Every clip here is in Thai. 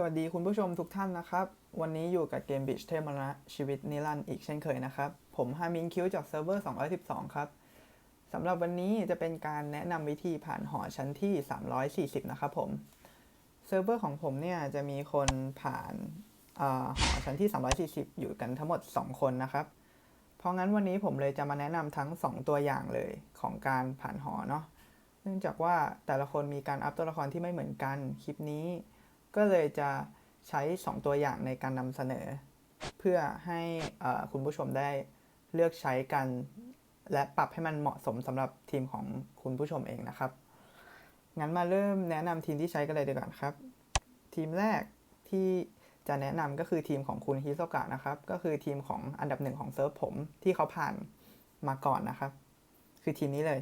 สวัสดีคุณผู้ชมทุกท่านนะครับ วันนี้อยู่กับเกม Beach เทมระชีวิตนิรันดร์อีกเช่นเคยนะครับ ผมฮามินคิวจากเซิร์ฟเวอร์ 212 ครับสำหรับวันนี้จะเป็นการแนะนำวิธีผ่านหอชั้นที่ 340 นะครับผม เซิร์ฟเวอร์ของผมเนี่ยจะมีคนผ่านอาหอชั้นที่ 340 อยู่กันทั้งหมด 2 คนนะครับ เพราะงั้นวันนี้ผมเลยจะมาแนะนำทั้ง 2 ตัวอย่างเลยของการผ่านหอเนาะ เนื่องจากว่าแต่ละคนมีการอัพตัวละครที่ไม่เหมือนกันคลิปนี้ ก็เลยจะใช้ 2 ตัวอย่างในการนำเสนอ เพื่อให้คุณผู้ชมได้เลือกใช้กัน และปรับให้มันเหมาะสมสำหรับทีมของคุณผู้ชมเองนะครับ งั้นมาเริ่มแนะนำทีมที่ใช้กันเลยดีกว่าครับ ทีมแรกที่จะแนะนำก็คือทีมของคุณฮิโซกะนะครับ ก็คือทีมของอันดับหนึ่งของเซิร์ฟผมที่เขาผ่านมาก่อนนะครับ คือทีมนี้เลย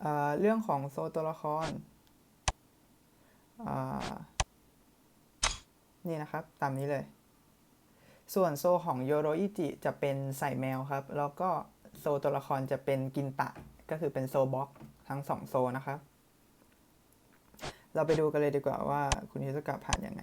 เเรื่องของโซตัวละครอ่า นี่นะครับ ตามนี้เลย ส่วนโซของโยโรอิจิจะเป็นใส่แมวครับ แล้วก็โซตัวละครจะเป็นกินตะ ก็คือเป็นโซบ็อกทั้งสองโซนะครับ เราไปดูกันเลยดีกว่าว่าคุณฮิสกะผ่านยังไง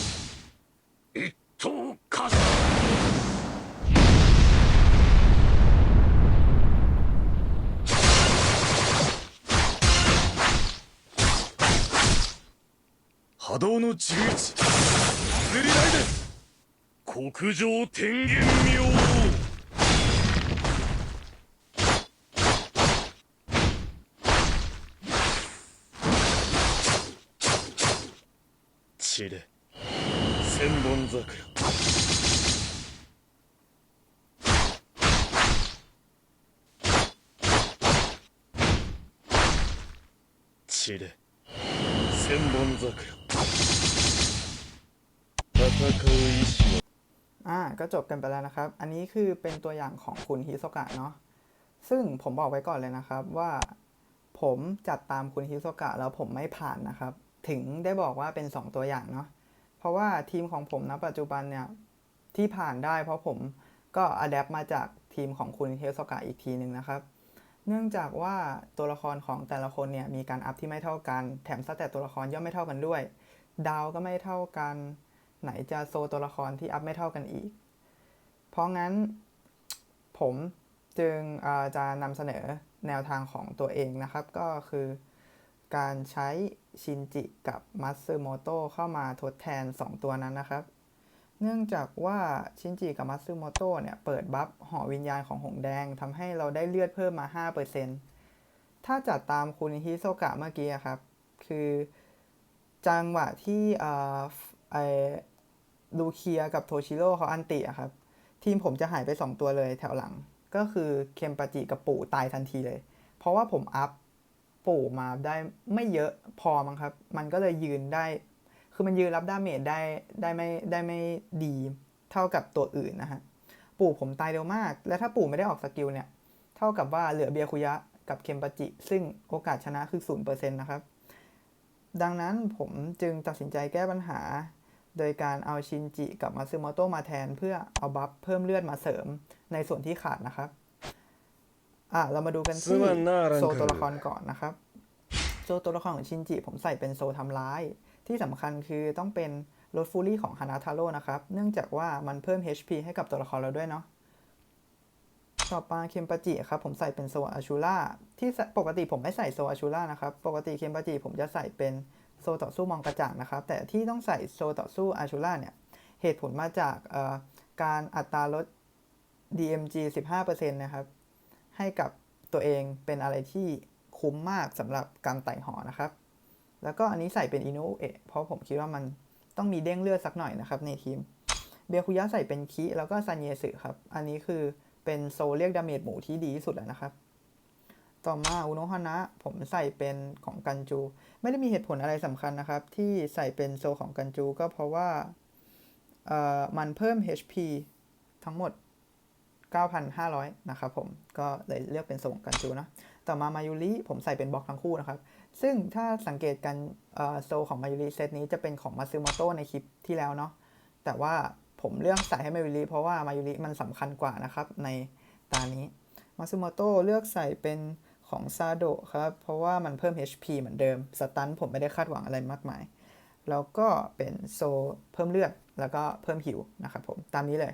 一等か波動の地口釣りないで国上天元明散れ本桜散れ千本桜戦う意志の อ่าก็จบกันไปแล้วนะครับ อันนี้คือเป็นตัวอย่างของคุณฮิโซกะเนาะ ซึ่งผมบอกไว้ก่อนเลยนะครับว่าผมจัดตามคุณฮิโซกะแล้วผมไม่ผ่านนะครับ ถึงได้บอกว่าเป็น 2 ตัวอย่างเนาะ เพราะว่าทีมของผมณปัจจุบันเนี่ยที่ผ่านได้เพราะผมก็อัดแอปมาจากทีมของคุณฮิโซกะอีกทีหนึ่งนะครับ เนื่องจากว่าตัวละครของแต่ละคนเนี่ยมีการอัพที่ไม่เท่ากัน แถมสแตทตัวละครย่อมไม่เท่ากันด้วย ดาวก็ไม่เท่ากัน ไหนจะโซตัวละครที่อัพไม่เท่ากันอีก เพราะงั้นผมจึงจะนำเสนอแนวทางของตัวเองนะครับ ก็คือการใช้ ชินจิกับมัตสึโมโตะเข้ามาทดแทน 2 ตัวนั้นนะครับ เนื่องจากว่าชินจิกับมัตสึโมโตะเนี่ยเปิดบัฟหอวิญญาณของหงแดงทำให้เราได้เลือดเพิ่มมา 5%ถ้าจัดตามคุณฮิโซกะเมื่อกี้ครับ คือจังหวะที่เออไอลูเคียกับโทชิโร่เขาอันติอะครับ ทีมผมจะหายไป 2 ตัวเลยแถวหลัง ก็คือเคมปาจิกับปู่ตายทันทีเลย เพราะว่าผมอัพ ปู่มาได้ไม่เยอะพอมั้งครับ มันก็เลยยืนได้ คือมันยืนรับดาเมจได้ได้ไม่ได้ไม่ดีเท่ากับตัวอื่นนะฮะ ปู่ผมตายเร็วมาก และถ้าปู่ไม่ได้ออกสกิลเนี่ย เท่ากับว่าเหลือเบียคุยะกับเคมปาจิ ซึ่งโอกาสชนะคือ0%นะครับ ดังนั้นผมจึงตัดสินใจแก้ปัญหา โดยการเอาชินจิกับมาซึโมโตะมาแทน เพื่อเอาบัฟเพิ่มเลือดมาเสริมในส่วนที่ขาดนะครับ อะเรามาดูกันที่โซตัวละครก่อนนะครับ โซตัวละครของชินจิผมใส่เป็นโซทำร้าย ที่สำคัญคือต้องเป็นรถฟูลี่ของฮานาทาโร่นะครับ เนื่องจากว่ามันเพิ่ม HP ให้กับตัวละครเราด้วยเนาะต่อมาเคมปาจิครับผมใส่เป็นโซอาชูล่าที่ปกติผมไม่ใส่โซอาชูล่านะครับ ปกติเคมปาจิผมจะใส่เป็นโซต่อสู้มองกระจ่างนะครับ แต่ที่ต้องใส่โซต่อสู้อาชูล่าเนี่ยเหตุผลมาจากการอัตราลด DMG 15%นะครับ ให้กับตัวเองเป็นอะไรที่คุ้มมากสำหรับการไต่หอนะครับ แล้วก็อันนี้ใส่เป็นอินูเอะเพราะผมคิดว่ามันต้องมีเด้งเลือดสักหน่อยนะครับในทีม เบียคุยะใส่เป็นคิแล้วก็ซันเยสึครับ อันนี้คือเป็นโซเรียกดาเมจหมูที่ดีที่สุดแล้วนะครับ ต่อมาอุโนฮานะผมใส่เป็นของกันจู ไม่ได้มีเหตุผลอะไรสำคัญนะครับ ที่ใส่เป็นโซของกันจูก็เพราะว่ามันเพิ่ม HP ทั้งหมด 9,500 นะครับผมก็เลยเลือกเป็นโซงกันจูนะต่อมามายุริผมใส่เป็นบล็อกทั้งคู่นะครับ ซึ่งถ้าสังเกตกันโซของมายุริเซตนี้จะเป็นของมาซึโมโตะในคลิปที่แล้วเนาะแต่ว่าผมเลือกใส่ให้มายุริเพราะว่ามายุริมันสำคัญกว่านะครับในตานี้มาซึโมโตะเลือกใส่เป็นของซาโดครับ เพราะว่ามันเพิ่ม HP เหมือนเดิม สตันผมไม่ได้คาดหวังอะไรมากมาย แล้วก็เป็นโซเพิ่มเลือด แล้วก็เพิ่มหิวนะครับผม ตามนี้เลย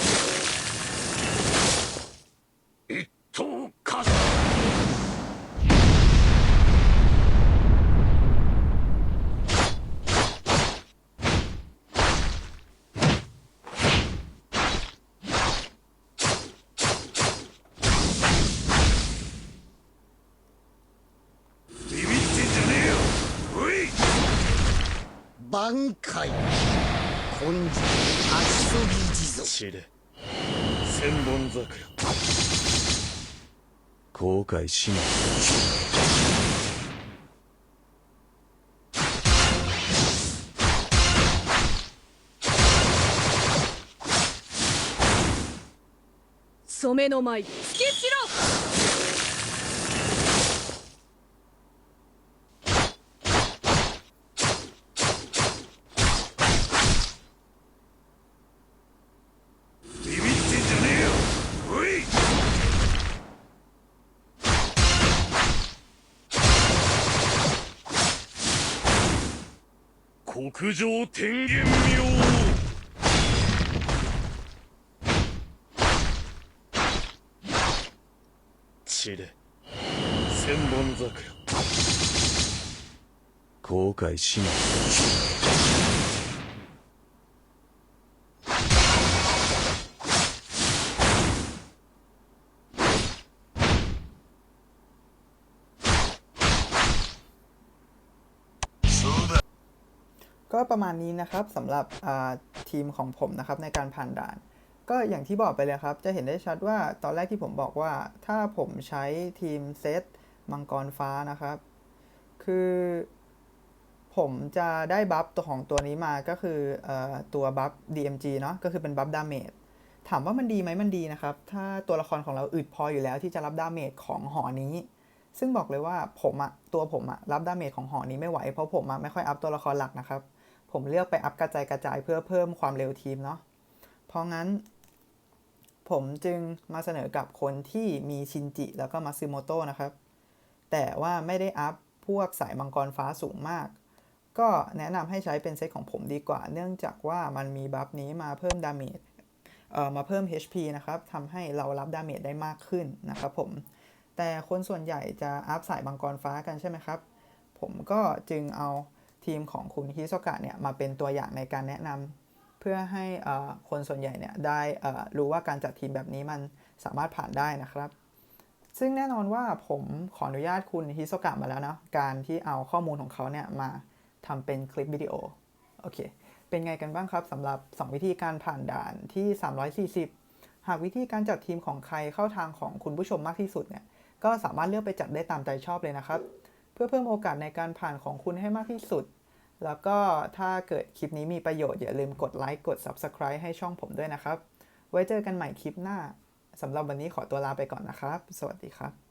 挽回。根性足そぎ地蔵。散れ。千本桜。後悔しない。染めの舞突特上天元妙散れ千本桜。後悔しない。 ก็ประมาณนี้นะครับสำหรับทีมของผมนะครับในการผ่านด่าน ก็อย่างที่บอกไปเลยครับ จะเห็นได้ชัดว่าตอนแรกที่ผมบอกว่าถ้าผมใช้ทีมเซตมังกรฟ้านะครับ คือผมจะได้บัฟตัวของตัวนี้มาก็คือเออตัวบัฟ DMG เนาะก็คือเป็นบัฟดาเมจถามว่ามันดีไหมมันดีนะครับ ถ้าตัวละครของเราอึดพออยู่แล้วที่จะรับดาเมจของหอนี้ ซึ่งบอกเลยว่าผมอะตัวผมอะรับดาเมจของหอนี้ไม่ไหว เพราะผมอะไม่ค่อยอัพตัวละครหลักนะครับ ผมเลือกไปอัพกระจายกระจายเพื่อเพิ่มความเร็วทีมเนาะ เพราะงั้น ผมจึงมาเสนอกับคนที่มีชินจิแล้วก็มาซึโมโตะนะครับ แต่ว่าไม่ได้อัพพวกสายมังกรฟ้าสูงมาก ก็แนะนำให้ใช้เป็นเซตของผมดีกว่า เนื่องจากว่ามันมีบัฟนี้มาเพิ่มดาเมจเอ่อมาเพิ่ม HP นะครับทำให้เรารับดาเมจได้มากขึ้นนะครับผม แต่คนส่วนใหญ่จะอัพสายมังกรฟ้ากันใช่ไหมครับ ผมก็จึงเอา ทีมของคุณฮิโซกะเนี่ยมาเป็นตัวอย่างในการแนะนำเพื่อให้คนส่วนใหญ่เนี่ยได้รู้ว่าการจัดทีมแบบนี้มันสามารถผ่านได้นะครับ ซึ่งแน่นอนว่าผมขออนุญาตคุณฮิโซกะมาแล้วนะการที่เอาข้อมูลของเขาเนี่ยมาทำเป็นคลิปวิดีโอโอเคเป็นไงกันบ้างครับสำหรับ 2 วิธีการผ่านด่านที่ 340 หากวิธีการจัดทีมของใครเข้าทางของคุณผู้ชมมากที่สุดเนี่ยก็สามารถเลือกไปจัดได้ตามใจชอบเลยนะครับ พื่อเพิ่มโอกาสในการผ่านของคุณให้มากที่สุด แล้วก็ถ้าเกิดคลิปนี้มีประโยชน์อย่าลืมกดไลค์กด Subscribe ให้ช่องผมด้วยนะครับ ไว้เจอกันใหม่คลิปหน้าสำหรับวันนี้ขอตัวลาไปก่อนนะครับ สวัสดีครับ